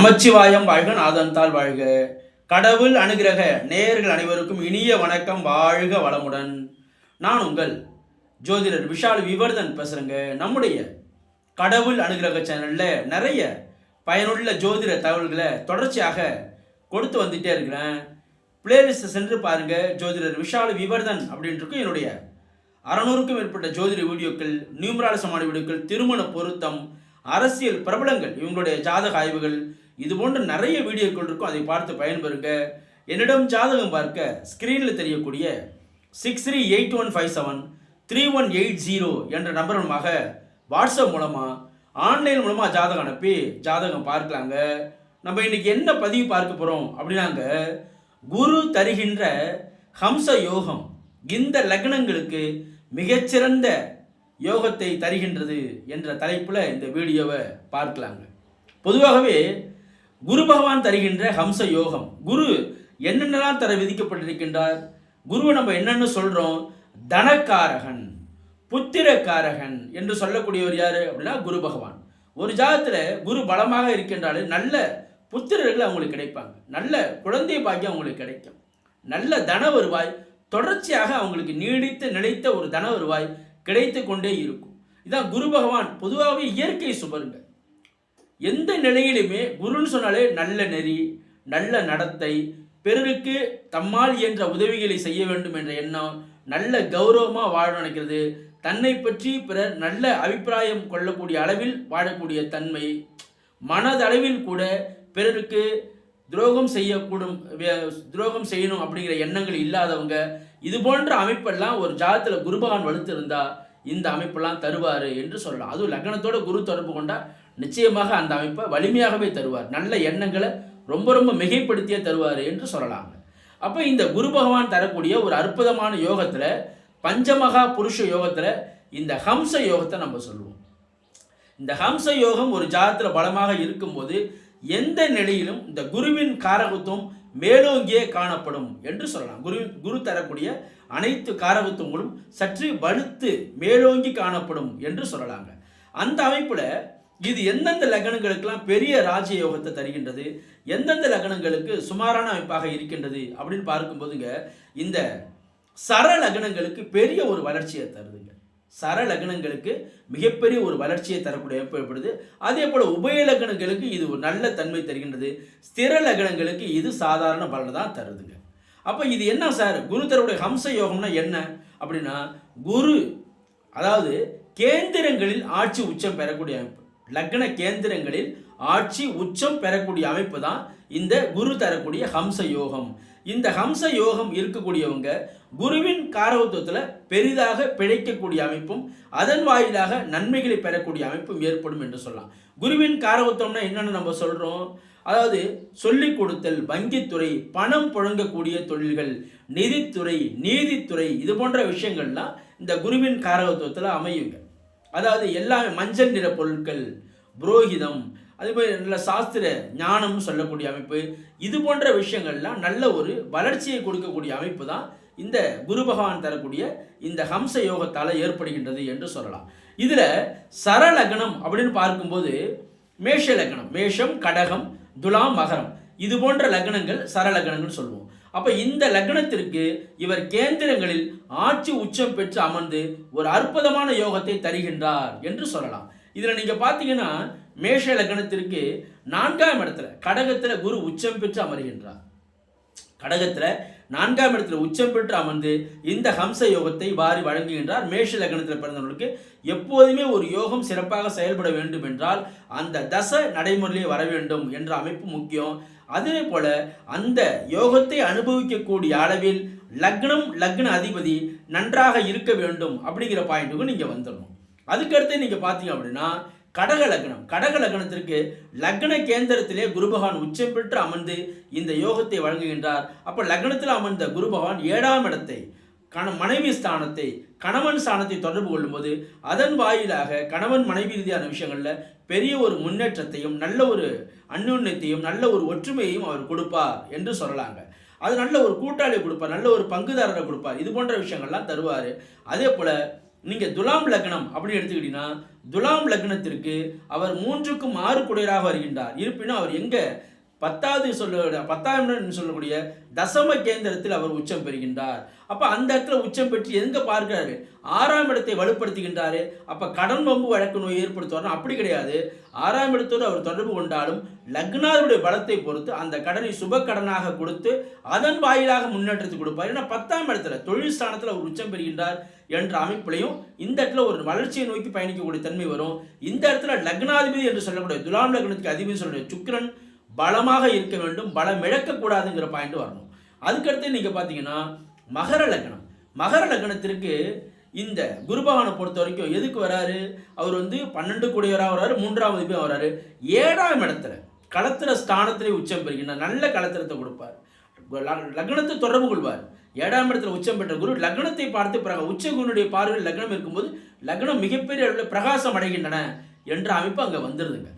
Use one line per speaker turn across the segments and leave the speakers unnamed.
நமச்சிவாயம் வாழ்க நாதன்தால் வாழ்க. கடவுள் அனுகிரக நேயர்கள் அனைவருக்கும் இனிய வணக்கம் வாழ்க வளமுடன். நான் உங்கள் ஜோதிடர் விஷால் விவர்தன் பேசுகிறேங்க நம்முடைய கடவுள் அனுகிரக சேனலில் நிறைய பயனுள்ள ஜோதிட தகவல்களை தொடர்ச்சியாக கொடுத்து வந்துட்டே இருக்கிறேன். பிளேலிஸ்ட்டை சென்று பாருங்கள் ஜோதிடர் விஷால் விவர்தன் அப்படின்ட்டு என்னுடைய அறநூறுக்கும் மேற்பட்ட ஜோதிட வீடியோக்கள் நியூமராலசமான வீடியோக்கள் திருமண பொருத்தம் அரசியல் பிரபலங்கள் இவங்களுடைய ஜாதக ஆய்வுகள் இது போன்ற நிறைய வீடியோக்கள் இருக்கும். அதை பார்த்து பயன்பெறுங்க. என்னிடம் ஜாதகம் பார்க்க ஸ்க்ரீனில் தெரியக்கூடிய six three eight one five seven three one eight zero என்ற நம்பர் மூலமாக வாட்ஸ்அப் மூலமாக ஆன்லைன் மூலமாக ஜாதகம் அனுப்பி ஜாதகம் பார்க்கலாங்க. நம்ம இன்னைக்கு என்ன பதிவு பார்க்க போகிறோம் அப்படின்னாங்க குரு தருகின்ற ஹம்ச யோகம் இந்த லக்னங்களுக்கு மிகச்சிறந்த யோகத்தை தருகின்றது என்ற தலைப்பில் இந்த வீடியோவை பார்க்கலாங்க. பொதுவாகவே குரு பகவான் தருகின்ற ஹம்ச யோகம் குரு என்னென்னலாம் தர விதிக்கப்பட்டிருக்கின்றார் குருவை நம்ம என்னென்னு சொல்கிறோம் தனக்காரகன் புத்திரக்காரகன் என்று சொல்லக்கூடியவர் யார் அப்படின்னா குரு பகவான். ஒரு ஜாதத்தில் குரு பலமாக இருக்கின்றாலே நல்ல புத்திரர்கள் அவங்களுக்கு கிடைப்பாங்க. நல்ல குழந்தை பாக்கியம் அவங்களுக்கு கிடைக்கும். நல்ல தன வருவாய் தொடர்ச்சியாக அவங்களுக்கு நீடித்து நிலைத்த ஒரு தன வருவாய் கிடைத்து கொண்டே இருக்கும். இதான் குரு பகவான் பொதுவாகவே இயற்கை சுபருங்க எந்த நிலையிலுமே குருன்னு சொன்னாலே நல்ல நெறி நல்ல நடத்தை பிறருக்கு தம்மால் இயன்ற உதவிகளை செய்ய வேண்டும் என்ற எண்ணம் நல்ல கௌரவமாக வாழ நினைக்கிறது தன்னை பற்றி பிறர் நல்ல அபிப்பிராயம் கொள்ளக்கூடிய அளவில் வாழக்கூடிய தன்மை மனதளவில் கூட பிறருக்கு துரோகம் செய்யக்கூடும் வே- துரோகம் செய்யணும் அப்படிங்கிற எண்ணங்கள் இல்லாதவங்க இது போன்ற அமைப்பெல்லாம் ஒரு ஜாதத்தில் குருபகான் வலுத்து இந்த அமைப்பெல்லாம் தருவார் என்று சொல்லலாம். அதுவும் லக்னத்தோட குரு தொடர்பு கொண்டால் நிச்சயமாக அந்த அமைப்பை வலிமையாகவே தருவார். நல்ல எண்ணங்களை ரொம்ப ரொம்ப மிகைப்படுத்தியே தருவார் என்று சொல்லலாங்க. அப்போ இந்த குரு பகவான் தரக்கூடிய ஒரு அற்புதமான யோகத்தில் பஞ்சமகா புருஷ யோகத்தில் இந்த ஹம்ச யோகத்தை நம்ம சொல்லுவோம். இந்த ஹம்ச யோகம் ஒரு ஜாதத்தில் பலமாக இருக்கும்போது எந்த நிலையிலும் இந்த குருவின் காரகத்துவம் மேலோங்கியே காணப்படும் என்று சொல்லலாம். குரு குரு தரக்கூடிய அனைத்து காரகத்துவங்களும் சற்று வலுத்து மேலோங்கி காணப்படும் என்று சொல்லலாங்க. அந்த அமைப்பில் இது எந்தெந்த லக்னங்களுக்கெல்லாம் பெரிய ராஜயோகத்தை தருகின்றது எந்தெந்த லக்னங்களுக்கு சுமாரான அமைப்பாக இருக்கின்றது அப்படின்னு பார்க்கும்போதுங்க இந்த சர லக்னங்களுக்கு பெரிய ஒரு வளர்ச்சியை தருதுங்க. சர லக்னங்களுக்கு மிகப்பெரிய ஒரு வளர்ச்சியை தரக்கூடிய அமைப்பு ஏற்படுது. அதே போல் உபய லக்னங்களுக்கு இது ஒரு நல்ல தன்மை தருகின்றது. ஸ்திர லக்னங்களுக்கு இது சாதாரண பலனை தான் தருதுங்க. அப்போ இது என்ன சார்? குரு தருடைய ஹம்ச யோகம்னா என்ன? அப்படின்னா குரு அதாவது கேந்திரங்களில் ஆட்சி உச்சம் பெறக்கூடிய அமைப்பு. லக்ன கேந்திரங்களில் ஆட்சி உச்சம் பெறக்கூடிய அமைப்பு தான் இந்த குரு தரக்கூடிய ஹம்ச யோகம். இந்த ஹம்ச யோகம் இருக்கக்கூடியவங்க குருவின் காரவத்துவத்தில் பெரிதாக பிழைக்கக்கூடிய அமைப்பும் அதன் வாயிலாக நன்மைகளை பெறக்கூடிய அமைப்பும் ஏற்படும் என்று சொல்லலாம். குருவின் காரவத்துவம்னா என்னென்னு நம்ம சொல்கிறோம் அதாவது சொல்லிக் கொடுத்தல் வங்கித்துறை பணம் புழங்கக்கூடிய தொழில்கள் நிதித்துறை நீதித்துறை இது போன்ற விஷயங்கள்லாம் இந்த குருவின் காரகத்துவத்தில் அமையுங்க. அதாவது எல்லாமே மஞ்சள் நிற பொருட்கள் புரோகிதம் அதுபோல் நல்ல சாஸ்திர ஞானம் சொல்லக்கூடிய அமைப்பு. இது போன்ற விஷயங்கள்லாம் நல்ல ஒரு வளர்ச்சியை கொடுக்கக்கூடிய அமைப்பு தான் இந்த குரு பகவான் தரக்கூடிய இந்த ஹம்ச யோகத்தால் ஏற்படுகின்றது என்று சொல்லலாம். இதில் சரலக்னம் அப்படின்னு பார்க்கும்போது மேஷ லக்னம் மேஷம் கடகம் துலாம் மகரம். இது போன்ற லக்னங்கள் சரலக்னங்கள்னு சொல்லுவோம். அப்போ இந்த லக்னத்திற்கு இவர் கேந்திரங்களில் ஆட்சி உச்சம் பெற்று அமர்ந்து ஒரு அற்புதமான யோகத்தை தருகின்றார் என்று சொல்லலாம். இதில் நீங்கள் பார்த்தீங்கன்னா மேஷ லக்னத்திற்கு நான்காம் இடத்துல கடகத்தில் குரு உச்சம் பெற்று அமர்கின்றார். கடகத்தில் நான்காம் இடத்துல உச்சம் பெற்று அமர்ந்து இந்த ஹம்ச யோகத்தை வாரி வழங்குகின்றார். மேஷ லக்னத்தில் பிறந்தவர்களுக்கு எப்போதுமே ஒரு யோகம் சிறப்பாக செயல்பட வேண்டும் என்றால் அந்த தச நடைமுறையிலே வர வேண்டும் என்ற அமைப்பு முக்கியம். அதே போல அந்த யோகத்தை அனுபவிக்கக்கூடிய அளவில் லக்னம் லக்ன அதிபதி நன்றாக இருக்க வேண்டும் அப்படிங்கிற பாயிண்ட்டுக்கும் நீங்கள் வந்துடணும் அதுக்கடுத்து நீங்கள் பார்த்தீங்க அப்படின்னா கடக லக்னம் கடக லக்னத்திற்கு லக்ன கேந்திரத்திலே குருபகவான் உச்சம் பெற்று அமர்ந்து இந்த யோகத்தை வழங்குகின்றார். அப்போ லக்னத்தில் அமர்ந்த குருபகவான் ஏழாம் இடத்தை கண மனைவி ஸ்தானத்தை கணவன் ஸ்தானத்தை தொடர்பு கொள்ளும்போது அதன் வாயிலாக கணவன் மனைவி ரீதியான விஷயங்களில் பெரிய ஒரு முன்னேற்றத்தையும் நல்ல ஒரு அந்யுன்யத்தையும் நல்ல ஒரு ஒற்றுமையையும் அவர் கொடுப்பார் என்று சொல்லலாங்க. அது நல்ல ஒரு கூட்டாளி கொடுப்பார் நல்ல ஒரு பங்குதாரரை கொடுப்பார். இது போன்ற விஷயங்கள்லாம் தருவார். அதே போல் நீங்கள் துலாம் லக்னம் அப்படின்னு எடுத்துக்கிட்டீங்கன்னா துலாம் லக்னத்திற்கு அவர் மூன்றுக்கும் ஆறு குடையராக வருகின்றார். இருப்பினும் அவர் எங்கே? பத்தாவது சொல்ல பத்தாம் இடம் சொல்லக்கூடிய தசம கேந்திரத்தில் அவர் உச்சம் பெறுகின்றார். அப்போ அந்த இடத்துல உச்சம் பெற்று எங்கே பார்க்கிறாரு? ஆறாம் இடத்தை வலுப்படுத்துகின்றாரு. அப்போ கடன் வம்பு வழக்கு நோய் ஏற்படுத்துவார் அப்படி கிடையாது. ஆறாம் இடத்தோடு அவர் தொடர்பு கொண்டாலும் லக்னாருடைய பலத்தை பொறுத்து அந்த கடனை சுப கடனாக கொடுத்து அதன் வாயிலாக முன்னேற்றத்தை கொடுப்பார். ஏன்னா பத்தாம் இடத்துல தொழில் ஸ்தானத்தில் அவர் உச்சம் பெறுகின்றார் என்ற அமைப்பிலையும் இந்த இடத்துல ஒரு வளர்ச்சியை நோக்கி பயணிக்கக்கூடிய தன்மை வரும். இந்த இடத்துல லக்னாதிபதி என்று சொல்லக்கூடிய துலாம் லக்னத்துக்கு அதிபதி சொல்லக்கூடிய சுக்கிரன் பலமாக இருக்க வேண்டும் பலம் இழக்கக்கூடாதுங்கிற பாயிண்ட் வரணும். அதுக்கடுத்து நீங்கள் பார்த்தீங்கன்னா மகர லக்னம். மகர லக்னத்திற்கு இந்த குருபகவானை பொறுத்த வரைக்கும் எதுக்கு வராரு? அவர் வந்து பன்னெண்டு கூடியவராக வராரு மூன்றாவது மதிப்பாக வராரு. ஏழாம் இடத்துல களத்திர ஸ்தானத்திலே உச்சம் பெறுகின்ற நல்ல களத்திரத்தை கொடுப்பார். லக்னத்தை தொடர்பு கொள்வார். ஏழாம் இடத்துல உச்சம் பெற்ற குரு லக்னத்தை பார்த்து பிறகு உச்ச குருனுடைய பார்வையில் லக்னம் இருக்கும்போது லக்னம் மிகப்பெரிய அளவில் பிரகாசம் அடைகின்றன என்ற அமைப்பு அங்கே வந்துடுதுங்க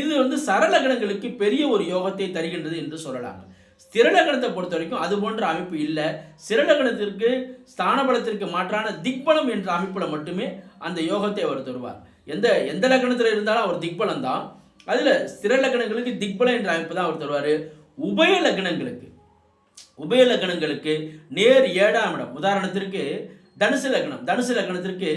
இது வந்து சரலகணங்களுக்கு பெரிய ஒரு யோகத்தை தருகின்றது என்று சொல்லலாங்க. ஸ்திரலகணத்தை பொறுத்த வரைக்கும் அது போன்ற அமைப்பு இல்லை. சிறலகணத்திற்கு ஸ்தானபலத்திற்கு மாற்றான திக்பலம் என்ற அமைப்பில் மட்டுமே அந்த யோகத்தை அவர் தருவார். எந்த எந்த லக்னத்தில் இருந்தாலும் அவர் திக்பலம் தான் அதில் ஸ்திரலக்கணங்களுக்கு திக்பலம் என்ற அமைப்பு தான் அவர் தருவார். உபய லக்னங்களுக்கு உபய லக்னங்களுக்கு நேர் ஏழாம் இடம். உதாரணத்திற்கு தனுசு லக்னம். தனுசு லக்னத்திற்கு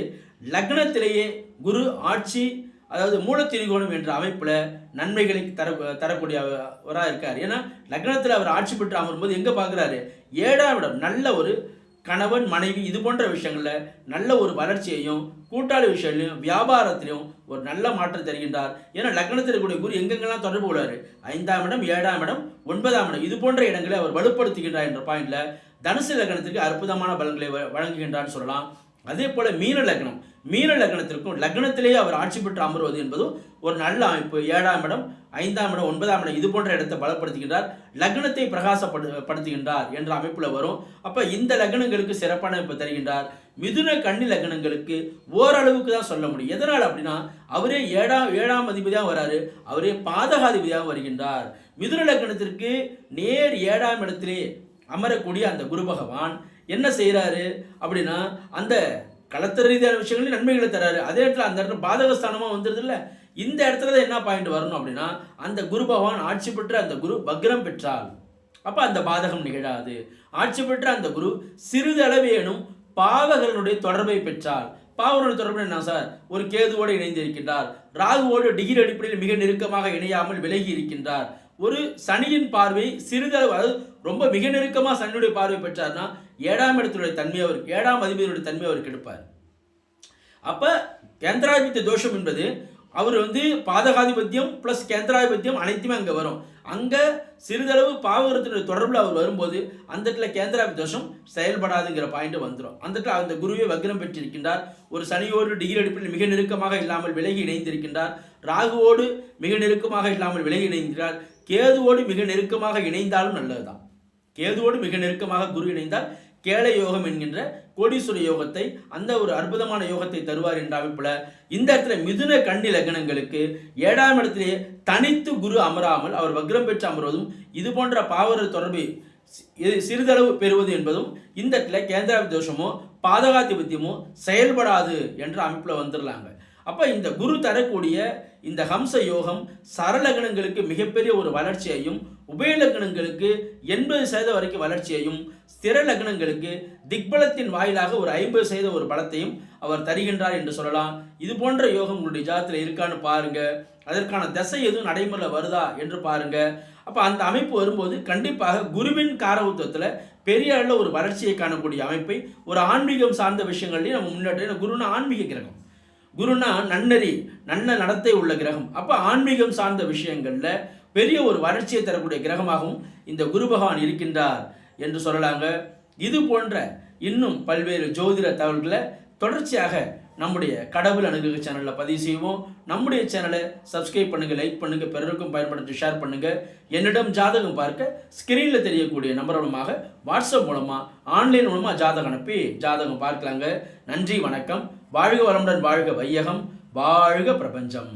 லக்னத்திலேயே குரு ஆட்சி அதாவது மூலத்திரிகோணம் என்ற அமைப்பில் நன்மைகளை தர தரக்கூடியவராக இருக்கார். ஏன்னா லக்னத்தில் அவர் ஆட்சி பெற்று அமரும்போது எங்கே பார்க்குறாரு ஏழாம் இடம். நல்ல ஒரு கணவன் மனைவி இது போன்ற விஷயங்களில் நல்ல ஒரு வளர்ச்சியையும் கூட்டாளி விஷயங்களையும் வியாபாரத்திலையும் ஒரு நல்ல மாற்றம் தருகின்றார். ஏன்னா லக்னத்தில் இருக்கக்கூடிய குரு எங்கெங்கெல்லாம் தொடர்பு கொள்வார்? ஐந்தாம் இடம் ஏழாம் இடம் ஒன்பதாம் இடம். இது போன்ற இடங்களை அவர் வலுப்படுத்துகின்றார் என்ற பாயிண்டில் தனுசு லக்னத்திற்கு அற்புதமான பலன்களை வ- சொல்லலாம். அதே போல் மீன லக்னம். மீன லக்னத்திற்கும் லக்னத்திலேயே அவர் ஆட்சி பெற்று அமர்வது என்பதும் ஒரு நல்ல அமைப்பு. ஏழாம் இடம் ஐந்தாம் இடம் ஒன்பதாம் இடம் இது போன்ற இடத்தை பலப்படுத்துகின்றார். லக்னத்தை பிரகாசப்படு படுத்துகின்றார் என்ற அமைப்பில் வரும். அப்போ இந்த லக்னங்களுக்கு சிறப்பான அமைப்பு தருகின்றார். மிதுன கன்னி லக்னங்களுக்கு ஓரளவுக்கு தான் சொல்ல முடியும். எதனால் அப்படின்னா அவரே ஏழாம் ஏழாம் அதிபதியாக வராரு. அவரே பாதகாதிபதியாக வருகின்றார். மிதுன லக்னத்திற்கு நேர் ஏழாம் இடத்திலே அமரக்கூடிய அந்த குரு பகவான் என்ன செய்கிறாரு அப்படின்னா அந்த களத்திர ரீதியான விஷயங்களையும் நன்மைகளை தராரு. அதே இடத்துல அந்த இடத்துல பாதகஸ்தானமாக வந்துடுது இல்லை இந்த இடத்துல தான் என்ன பாயிண்ட் வரணும் அப்படின்னா அந்த குரு பகவான் ஆட்சி பெற்ற அந்த குரு பக்ரம் பெற்றால் அப்போ அந்த பாதகம் நிகழாது. ஆட்சி பெற்ற அந்த குரு சிறிதளவேனும் பாவகர்களுடைய தொடர்பை பெற்றால் பாவகர்களுடைய தொடர்பு என்ன சார்? ஒரு கேதுவோடு இணைந்திருக்கின்றார். ராகுவோடு டிகிரி அடிப்படையில் மிக நெருக்கமாக இணையாமல் விலகி இருக்கின்றார். ஒரு சனியின் பார்வை சிறிதளவு அதாவது ரொம்ப மிக நெருக்கமாக சனியுடைய பார்வை பெற்றார்னா ஏழாம் இடத்துடைய தன்மை அவர் ஏழாம் அதிபதியுடைய தன்மை அவருக்கு எடுப்பார் அப்ப கேந்திராதிபத்திய தோஷம் என்பது அவர் வந்து பாதகாதிபத்தியம் ப்ளஸ் கேந்திராதிபத்தியம் அனைத்துமே அங்கே வரும். அங்கே சிறிதளவு பாவகத்தினுடைய தொடர்பில் அவர் வரும்போது அந்த இடத்துல கேந்திராபி தோஷம் செயல்படாதுங்கிற பாயிண்ட் வந்துடும் அந்த இடத்துல அந்த குருவே வக்ரம் பெற்றிருக்கின்றார். ஒரு சனியோடு டிகிரி அடிப்பில் மிக நெருக்கமாக இல்லாமல் விலகி இணைந்திருக்கின்றார். ராகுவோடு மிக நெருக்கமாக இல்லாமல் விலகி இணைந்திருக்கிறார். கேதுவோடு மிக நெருக்கமாக இணைந்தாலும் நல்லதுதான். கேதுவோடு மிக நெருக்கமாக குரு இணைந்தால் கேள யோகம் என்கின்ற கோடீஸ்வர யோகத்தை அந்த ஒரு அற்புதமான யோகத்தை தருவார் என்ற போல இந்த இடத்துல மிதுன கண்ணி லக்னங்களுக்கு ஏழாம் இடத்திலே தனித்து குரு அமராமல் அவர் வக்ரம் பெற்று அமர்வதும் இது போன்ற பாவர தொடர்பு சி- இது சிறிதளவு பெறுவது என்பதும் இந்த இடத்துல கேந்திராபி தோஷமோ பாதகாதிபத்தியமோ செயல்படாது என்ற அமைப்பில் வந்துடலாங்க அப்போ இந்த குரு தரக்கூடிய இந்த ஹம்ச யோகம் சரலகணங்களுக்கு மிகப்பெரிய ஒரு வளர்ச்சியையும் உபயலக்கணங்களுக்கு எண்பது சதவீதம் வரைக்கும் வளர்ச்சியையும் ஸ்திர லக்னங்களுக்கு திக்பலத்தின் வாயிலாக ஒரு ஐம்பது சதவீத ஒரு பலத்தையும் அவர் தருகின்றார் என்று சொல்லலாம். இது போன்ற யோகம் உங்களுடைய ஜாதத்தில் இருக்கான்னு பாருங்க. அதற்கான தசை எதுவும் நடைமுறையில் வருதா என்று பாருங்க. அப்போ அந்த அமைப்பு வரும்போது கண்டிப்பாக குருவின் காரவுத்தத்தில் பெரிய அளவில் ஒரு வளர்ச்சியை காணக்கூடிய அமைப்பை ஒரு ஆன்மீகம் சார்ந்த விஷயங்கள்லையும் நம்ம முன்னேற்றம் குருனா ஆன்மீக கிரகம். குருனா நன்னறி நன்ன நடத்தை உள்ள கிரகம். அப்போ ஆன்மீகம் சார்ந்த விஷயங்களில் பெரிய ஒரு வளர்ச்சியை தரக்கூடிய கிரகமாகவும் இந்த குரு பகவான் இருக்கின்றார் என்று சொல்லலாங்க. இது போன்ற இன்னும் பல்வேறு ஜோதிட தகவல்களை தொடர்ச்சியாக நம்முடைய கடவுள் அணுகு சேனலில் பதிவு செய்வோம். நம்முடைய சேனலை சப்ஸ்கிரைப் பண்ணுங்கள் லைக் பண்ணுங்கள் பிறருக்கும் பயன்படுத்தி ஷேர் பண்ணுங்கள் என்னிடம் ஜாதகம் பார்க்க ஸ்கிரீனில் தெரியக்கூடிய நம்பர் மூலமாக வாட்ஸ்அப் மூலமாக ஆன்லைன் மூலமாக ஜாதகம் அனுப்பி ஜாதகம் பார்க்கலாங்க. நன்றி வணக்கம். வாழ்க வளமுடன் வாழ்க வையகம். வாழ்க பிரபஞ்சம்.